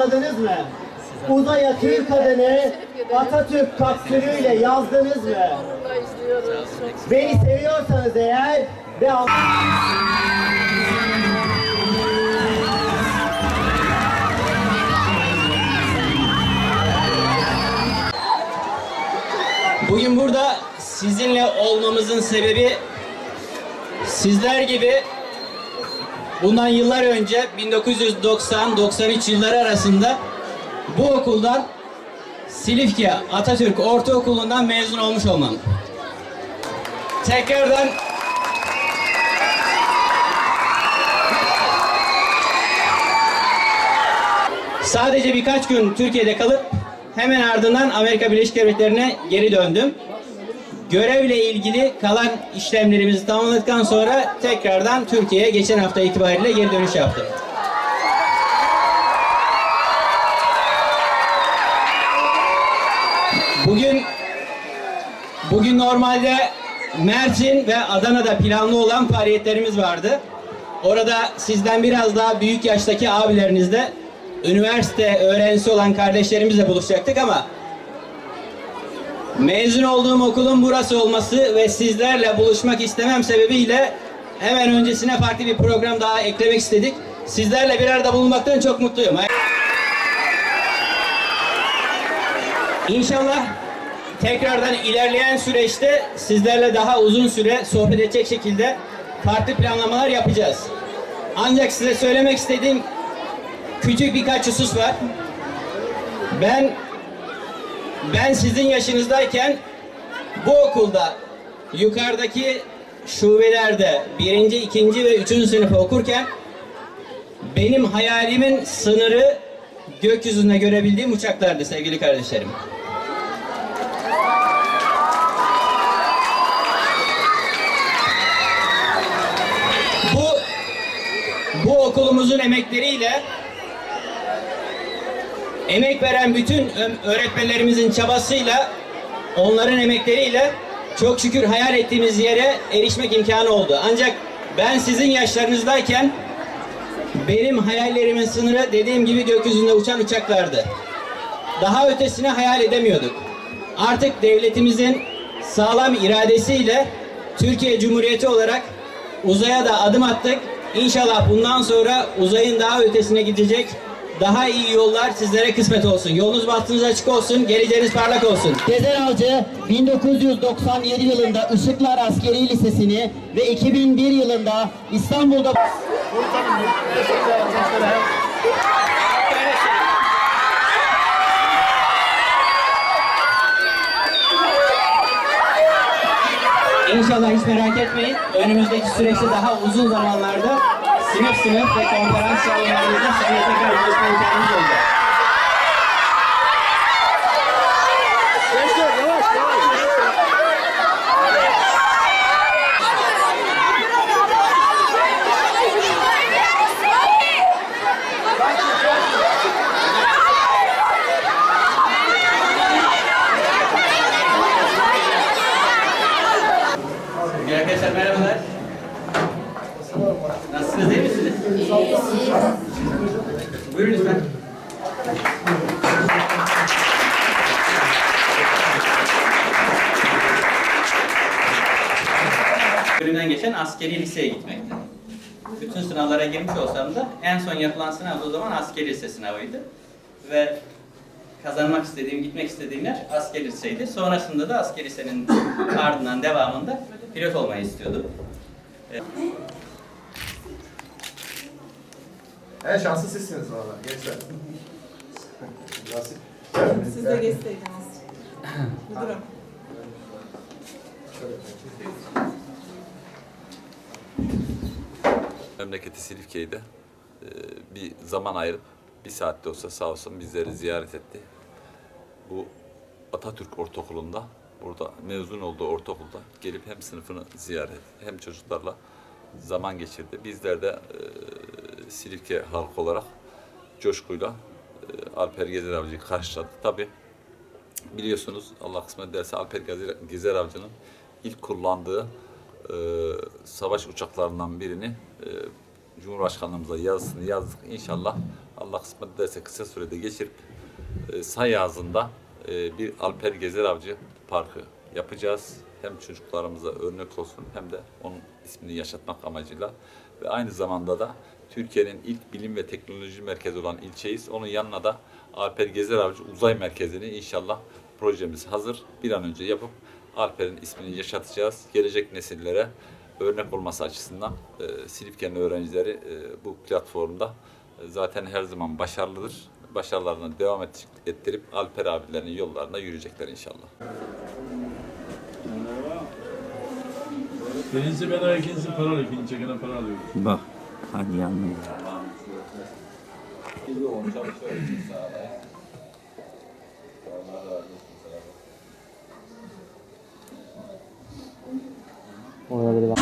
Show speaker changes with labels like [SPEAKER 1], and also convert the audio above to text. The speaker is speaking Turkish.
[SPEAKER 1] anladınız mı? Uzaya Türk adını Atatürk kapsülüyle yazdınız mı? Beni seviyorsanız eğer ve
[SPEAKER 2] Bugün burada sizinle olmamızın sebebi sizler gibi bundan yıllar önce 1990-93 yılları arasında bu okuldan Silifke Atatürk Ortaokulu'ndan mezun olmuş olmam. Tekrardan Sadece birkaç gün Türkiye'de kalıp hemen ardından Amerika Birleşik Devletleri'ne geri döndüm. Görevle ilgili kalan işlemlerimizi tamamladıktan sonra tekrardan Türkiye'ye geçen hafta itibariyle geri dönüş yaptım. Bugün bugün normalde Mersin ve Adana'da planlı olan faaliyetlerimiz vardı. Orada sizden biraz daha büyük yaştaki abilerinizle üniversite öğrencisi olan kardeşlerimizle buluşacaktık ama mezun olduğum okulun burası olması ve sizlerle buluşmak istemem sebebiyle hemen öncesine farklı bir program daha eklemek istedik. Sizlerle bir arada bulunmaktan çok mutluyum. İnşallah tekrardan ilerleyen süreçte sizlerle daha uzun süre sohbet edecek şekilde farklı planlamalar yapacağız. Ancak size söylemek istediğim küçük birkaç husus var. Ben ben sizin yaşınızdayken bu okulda yukarıdaki şubelerde birinci, ikinci ve üçüncü sınıfı okurken benim hayalimin sınırı gökyüzünde görebildiğim uçaklardı sevgili kardeşlerim. Bu bu okulumuzun emekleriyle emek veren bütün öğretmenlerimizin çabasıyla onların emekleriyle çok şükür hayal ettiğimiz yere erişmek imkanı oldu. Ancak ben sizin yaşlarınızdayken benim hayallerimin sınırı dediğim gibi gökyüzünde uçan uçaklardı. Daha ötesini hayal edemiyorduk. Artık devletimizin sağlam iradesiyle Türkiye Cumhuriyeti olarak uzaya da adım attık. İnşallah bundan sonra uzayın daha ötesine gidecek daha iyi yollar sizlere kısmet olsun. Yolunuz bahtınız açık olsun, geleceğiniz parlak olsun.
[SPEAKER 1] Gezer Avcı 1997 yılında Işıklar Askeri Lisesi'ni ve 2001 yılında İstanbul'da
[SPEAKER 2] İnşallah hiç merak etmeyin. Önümüzdeki süreçte daha uzun zamanlarda sınıf sınıf ve konferans salonlarımızda sizinle tekrar buluşma imkanımız olacak. Buyurun lütfen. Bölümden geçen askeri liseye gitmekte. Bütün sınavlara girmiş olsam da en son yapılan sınav o zaman askeri lise sınavıydı. Ve kazanmak istediğim, gitmek istediğim yer askeri liseydi. Sonrasında da askeri lisenin ardından devamında pilot olmayı istiyordum.
[SPEAKER 3] En şanslı sizsiniz valla gençler. Nasip.
[SPEAKER 4] Siz de geçseydiniz. Müdürüm.
[SPEAKER 5] Memleketi Silifke'ydi. Ee, bir zaman ayırıp bir saatte olsa sağ olsun bizleri ziyaret etti. Bu Atatürk Ortaokulu'nda burada mezun olduğu ortaokulda gelip hem sınıfını ziyaret etti, hem çocuklarla zaman geçirdi. Bizler de e, Silifke halkı olarak coşkuyla e, Alper Gezer Avcı'yı karşıladık. Tabii biliyorsunuz Allah kısmet ederse Alper Gezer, Avcı'nın ilk kullandığı e, savaş uçaklarından birini e, Cumhurbaşkanlığımıza yazısını yazdık. İnşallah Allah kısmet ederse kısa sürede geçirip e, Sayazı'nda e, bir Alper Gezer Avcı Parkı yapacağız. Hem çocuklarımıza örnek olsun hem de onun ismini yaşatmak amacıyla ve aynı zamanda da Türkiye'nin ilk bilim ve teknoloji merkezi olan ilçeyiz. Onun yanına da Alper Gezer Avcı Uzay Merkezi'ni inşallah projemiz hazır. Bir an önce yapıp Alper'in ismini yaşatacağız. Gelecek nesillere örnek olması açısından e, Silifke'nin öğrencileri e, bu platformda e, zaten her zaman başarılıdır. Başarılarına devam et- ettirip Alper abilerinin yollarına yürüyecekler inşallah.
[SPEAKER 6] Birinci bedava, ikincisi para, ikinci çekene para alıyoruz.
[SPEAKER 1] Bak. Hadi yanına. Orada bir bak.